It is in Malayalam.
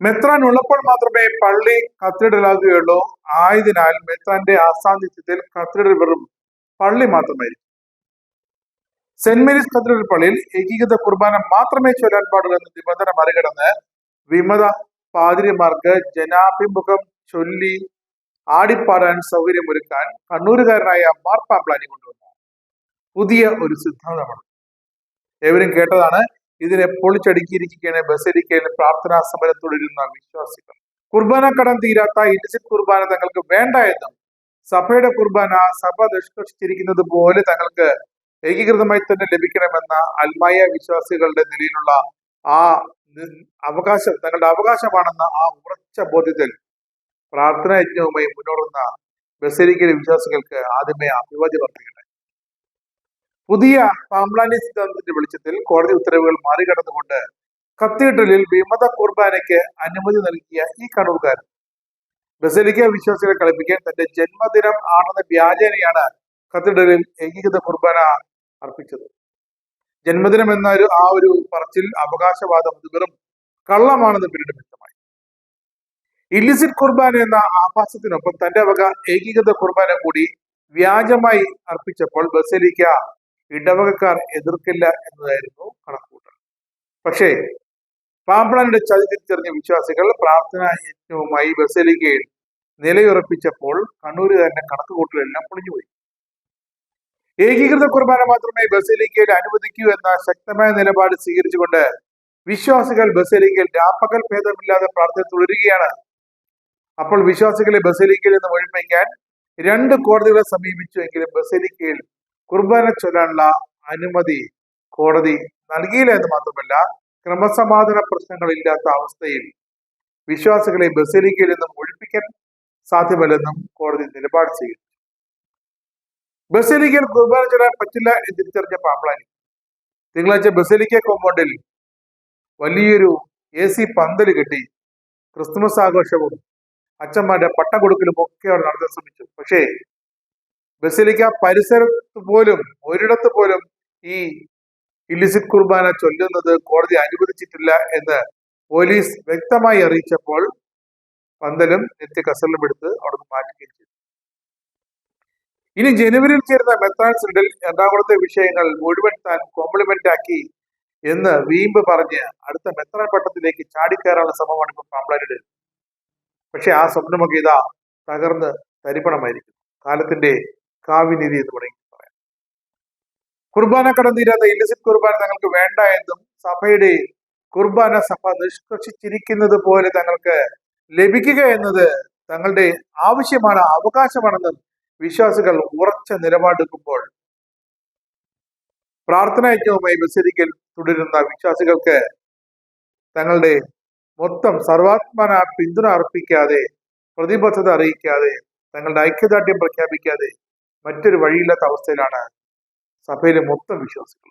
മെത്രാൻ ഉള്ളപ്പോൾ മാത്രമേ പള്ളി കത്തീഡ്രലാകുകയുള്ളൂ. ആയതിനാൽ മെത്രാന്റെ അസാന്നിധ്യത്തിൽ കത്തീഡ്രൽ വെറും പള്ളി മാത്രമായിരിക്കും. സെന്റ് മേരീസ് കത്തീഡ്രൽ പള്ളിയിൽ ഏകീകൃത കുർബാന മാത്രമേ ചൊല്ലാൻ പാടുള്ളൂ എന്ന നിബന്ധന മറികടന്ന് വിമത പാതിരിമാർക്ക് ജനാഭിമുഖം ചൊല്ലി ആടിപ്പാടാൻ സൗകര്യമൊരുക്കാൻ കണ്ണൂരുകാരനായ മാർപ്പാമ്പ്ലാനി കൊണ്ടുവന്നു. പുതിയ ഒരു സിദ്ധാന്തമാണ്. ഏവരും കേട്ടതാണ് ഇതിനെ പൊളിച്ചടുക്കിയിരിക്കുകയാണ് ബസരിക്കയിൽ പ്രാർത്ഥനാ സമരം തുടരുന്ന വിശ്വാസികൾ. കുർബാന കടം തീരാത്ത ഇൻസിറ്റ് കുർബാന തങ്ങൾക്ക് വേണ്ട എന്നും സഭയുടെ കുർബാന സഭ നിഷ്കർഷിച്ചിരിക്കുന്നത് പോലെ തങ്ങൾക്ക് ഏകീകൃതമായി തന്നെ ലഭിക്കണമെന്ന അൽമായ വിശ്വാസികളുടെ നിലയിലുള്ള ആ അവകാശം തങ്ങളുടെ അവകാശമാണെന്ന ആ ഉറച്ച ബോധ്യത്തിൽ പ്രാർത്ഥനാ യജ്ഞവുമായി മുന്നോറുന്ന ബസരിക്കയിലെ വിശ്വാസികൾക്ക് ആദ്യമേ അഭിവാദ്യം അർപ്പിക്കട്ടെ. പുതിയ പാംപ്ലാനി സിദ്ധാന്തത്തിന്റെ വെളിച്ചത്തിൽ കോടതി ഉത്തരവുകൾ മറികടന്നുകൊണ്ട് കത്തീഡ്രലിൽ വിമത കുർബാനയ്ക്ക് അനുമതി നൽകിയ ഈ കണ്ണൂർക്കാരൻ. ബസലിക്ക വിശ്വാസികളെ കളിപ്പിക്കാൻ തന്റെ ജന്മദിനം ആണെന്ന വ്യാജേനയാണ് കത്തീഡ്രലിൽ ഏകീകൃത കുർബാന അർപ്പിച്ചത്. ജന്മദിനം എന്ന ഒരു ആ ഒരു പറച്ചിൽ അവകാശവാദം അത് വെറും കള്ളമാണെന്ന് പിന്നീട് വ്യക്തമായി. ഇല്ലിസിറ്റ് കുർബാന എന്ന ആഭാസത്തിനൊപ്പം തന്റെ വക ഏകീകൃത കുർബാന കൂടി വ്യാജമായി അർപ്പിച്ചപ്പോൾ ബസലിക്ക ഇടവകക്കാർ എതിർക്കില്ല എന്നതായിരുന്നു കണക്കുകൂട്ടൽ. പക്ഷേ പാമ്പളന്റെ ചതി തിരിച്ചറിഞ്ഞ വിശ്വാസികൾ പ്രാർത്ഥനാ യജ്ഞവുമായി ബസലിക്കയിൽ നിലയുറപ്പിച്ചപ്പോൾ കണ്ണൂരുകാരന്റെ കണക്കുകൂട്ടലെല്ലാം പൊളിഞ്ഞുപോയി. ഏകീകൃത കുർബാന മാത്രമേ ബസലിക്കയിൽ അനുവദിക്കൂ എന്ന ശക്തമായ നിലപാട് സ്വീകരിച്ചുകൊണ്ട് വിശ്വാസികൾ ബസലിക്കയിൽ രാപ്പകൽ ഭേദമില്ലാതെ പ്രാർത്ഥന തുടരുകയാണ്. അപ്പോൾ വിശ്വാസികളെ ബസലിക്കയിൽ നിന്ന് ഒഴിപ്പിക്കാൻ രണ്ട് കോടതികളെ സമീപിച്ചുവെങ്കിലും ബസലിക്കയിൽ കുർബാന ചൊല്ലാനുള്ള അനുമതി കോടതി നൽകിയില്ല എന്ന് മാത്രമല്ല ക്രമസമാധാന പ്രശ്നങ്ങളില്ലാത്ത അവസ്ഥയിൽ വിശ്വാസികളെ ബസലിക്കയിൽ നിന്നും ഒഴിപ്പിക്കാൻ സാധ്യമല്ലെന്നും കോടതി നിലപാട് സ്വീകരിച്ചു. ബസലിക്കയിൽ കുർബാന ചൊല്ലാൻ പറ്റില്ല എന്ന് തിരിച്ചറിഞ്ഞ പാമ്പളാനി തിങ്കളാഴ്ച ബസലിക്ക കോമ്പൗണ്ടിൽ വലിയൊരു എ സി പന്തൽ കെട്ടി ക്രിസ്തുമസ് ആഘോഷവും അച്ഛന്മാരുടെ പട്ടം കൊടുക്കലും ഒക്കെ അവർ നടത്താൻ ശ്രമിച്ചു. പക്ഷേ ബസലിക്ക പരിസരത്ത് പോലും ഒരിടത്ത് പോലും ഈ ഇലിസിറ്റ് കുർബാന ചൊല്ലുന്നത് കോടതി അനുവദിച്ചിട്ടില്ല എന്ന് പോലീസ് വ്യക്തമായി അറിയിച്ചപ്പോൾ പന്തലും നിത്യ കസറിലും എടുത്ത് അവിടുന്ന് മാറ്റുകയും ചെയ്തു. ഇനി ജനുവരിയിൽ ചേരുന്ന മെത്രാൻ സിൻഡിൽ എറണാകുളത്തെ വിഷയങ്ങൾ മുഴുവൻ താൻ കോംപ്ലിമെന്റ് ആക്കി എന്ന് വീമ്പ് പറഞ്ഞ് അടുത്ത മെത്രാൻ പട്ടത്തിലേക്ക് ചാടിക്കയറാനുള്ള ശ്രമമാണ് ഇപ്പൊ പാമ്പ്ലാനിയുടെ പക്ഷെ ആ സ്വപ്നമൊക്കെ ഇതാ തകർന്ന് തരിപ്പണമായിരിക്കും കാലത്തിന്റെ കാവ്യനിധി എന്ന് വേണമെങ്കിൽ പറയാം. കുർബാന കടം തീരാത്ത ഇലിസിറ്റ് കുർബാന തങ്ങൾക്ക് വേണ്ട എന്നും സഭയുടെ കുർബാന സഭ നിഷ്കർഷിച്ചിരിക്കുന്നത് പോലെ തങ്ങൾക്ക് ലഭിക്കുക എന്നത് തങ്ങളുടെ ആവശ്യമാണ് അവകാശമാണെന്നും വിശ്വാസികൾ ഉറച്ച നിലപാടെടുക്കുമ്പോൾ പ്രാർത്ഥന യജ്ഞവുമായി ബസരിക്കൽ തുടരുന്ന വിശ്വാസികൾക്ക് തങ്ങളുടെ മൊത്തം സർവാത്മന പിന്തുണ അർപ്പിക്കാതെ പ്രതിബദ്ധത അറിയിക്കാതെ തങ്ങളുടെ ഐക്യദാർഢ്യം പ്രഖ്യാപിക്കാതെ മറ്റൊരു വഴിയില്ലാത്ത അവസ്ഥയിലാണ് സഭയിലെ മൊത്തം വിശ്വാസികൾ